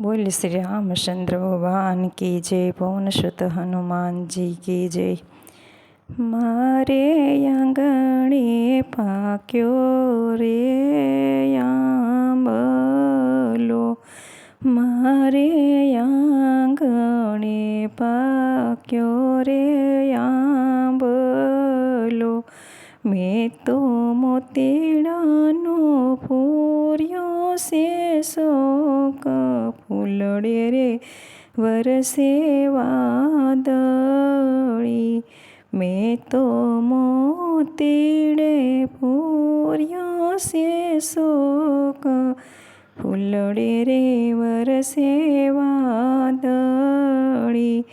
બોલ શ્રી રામચંદ્ર ભગવાન કી જય, પવન સુત હનુમાનજી કી જય. મારે આંગણે પાક્યો રે આંબલો. મારે આંગણે પાક્યો રે આંબલો. મેં તો મોતીડાનો પૂર્યો છે શોક ફૂલડે રે વરસે વાદળી. મેં તો મોતીડે પૂર્યો છે શોક. ફૂલડે રે વરસે વાદળી.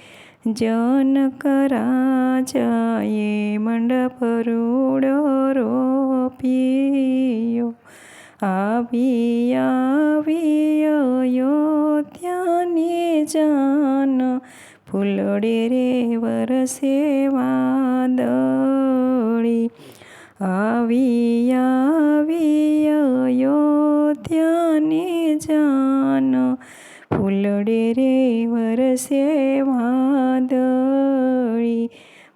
જનક રાજાએ મંડપ રૂડો રોપ્યો. આવી આવી અયોધ્યાની જાન. ફૂલડે રે વરસે વાદળી. આવી આવી અયોધ્યાની જાન. ફૂલડે રે વરસે વાદળી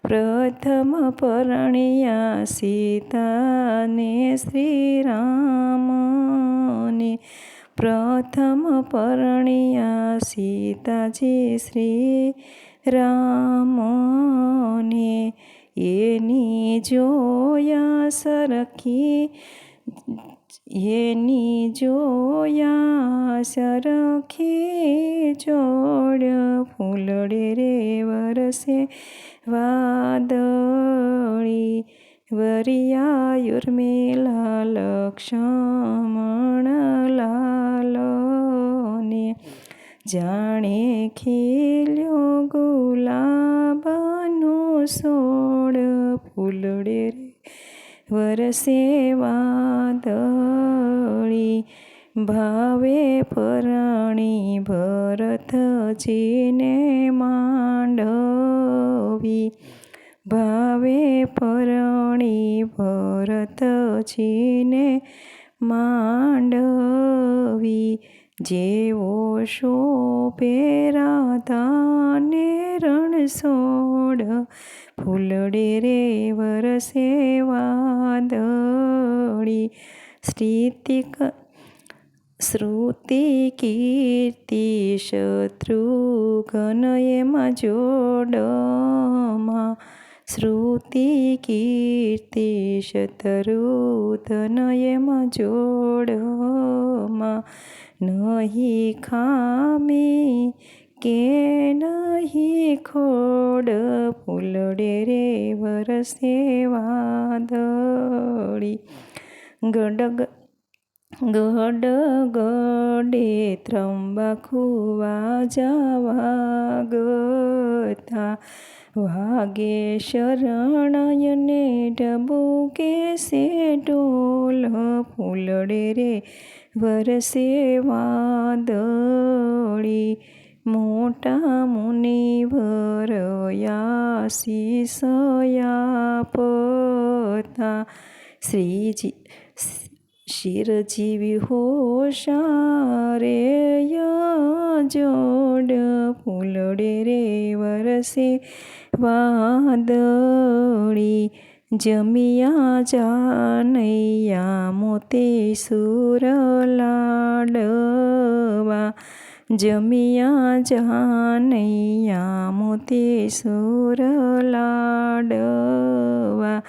પ્રથમ પરણ્યા સીતાને શ્રીરામને. પ્રથમ પરણ્યા સીતાજી શ્રી રામને એની જોયા સરખી, એની જોયા સરખી જોડ ફૂલડે રે વરસે. વાદળી વરિયાયુર્મિલા લક્ષ્મણ લાલને જાણે ખીલ્યો ગુલાબનો સોડ ફૂલડે વરસે વાદળી ભાવે પરણી ભરતજીને માંડવી. ભાવે પરણી ભરતજીને માંડવી. જેવો શોભે રાધાને રણછોડ. ફૂલડે રે વરસે વાદળી. સ્થિતિક શ્રુતિ, કીર્તિ શત્રુઘ્ન એમાં જોડમાં શ્રુતિ, કીર્તિ શતરુધન એમાં જોડમાં નહીં ખામી કે નહીં ખોડ, ફૂલડે રે વરસે વાદળી. ગડગ ગડ ગડે ત્રંબકુવા જવા ગતા. વાગે શરણયને ડબુકે સે ડોલ ફૂલડે રે વરસે વાદળી. મોટા વરયાસી સયા પતા. શ્રીજી શિરજીવી હોશારે જોડ ફૂલડે રે વરસે વાદળી જમિયા જાનૈયા મોતે સુર લાડવા જમિયા જાનૈયા મોતે સુર લાડવા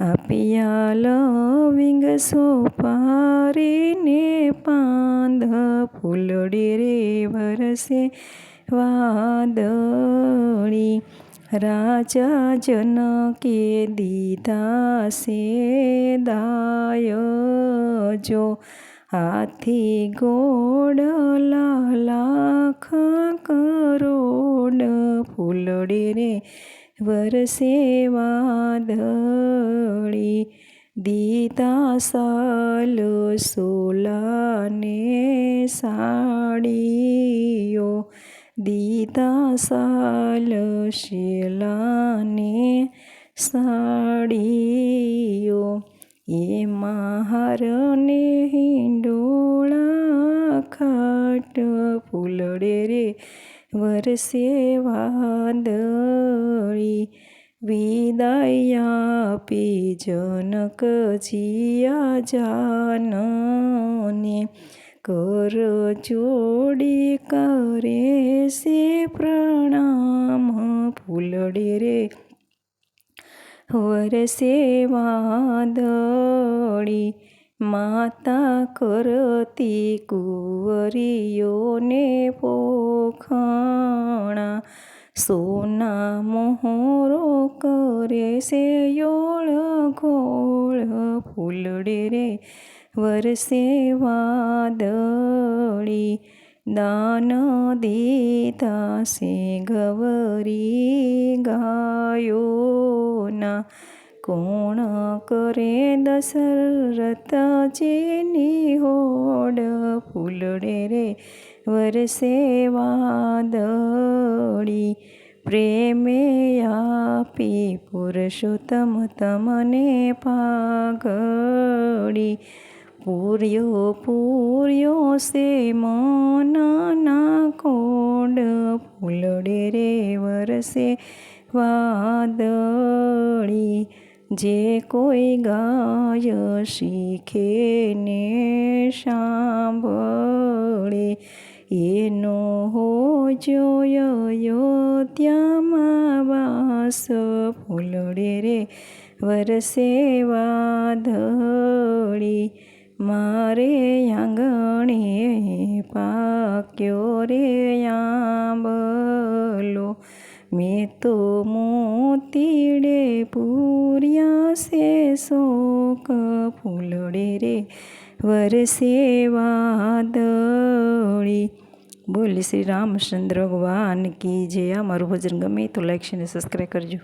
આપિયા લવિંગ સોપારીને પાંદ ફૂલડી રે વરસે વાદળી રાજા જનકે દીધા સે દાય જો હાથી ગોડ લાખ કરોડ ફૂલડી રે વરસે વાદળી દીતા સાલ સોલાને સાડીઓ દીતા સાલ શિલાને સાડીઓ એ મહારને હિંડોળા ખાટ ફૂલડે રે વરસે વાદળી વિદાય આપી જનક જિયા જાનને કર જોડી કરે સે પ્રણામ. ફૂલડી રે વરસે વાદળી માતા કરતી કુંવરીઓને પોખણા. સોના મોહરો કરે છે યોળ ઘોળ ફૂલડે રે વરસે વાદળી. દાન દીતા છે ગવરી ગાયોના. કોણ કરે દશરથજીની હોડ ફૂલડે રે, વરસે વાદળી. પ્રેમે આપી પુરુષોત્તમ તમને પાઘડી. પૂર્યો પૂર્યો સે મનના કોડ ફૂલડે રે, વરસે વાદળી. જે કોઈ ગાય શીખે ને સાંભળે, એનો હો જોયો ત્યાંમાં વાસ ફૂલડે રે, વરસે વાદળી. મારે આંગણે પાક્યો રે આંબલો મોતીડે પૂર્યા છે શોક ફૂલડે રે વરસે વાદળી બોલ શ્રી રામચંદ્ર ભગવાન કી જે આ મારું ભજન ગમે તો લાઈક અને સબસ્ક્રાઈબ કરજો.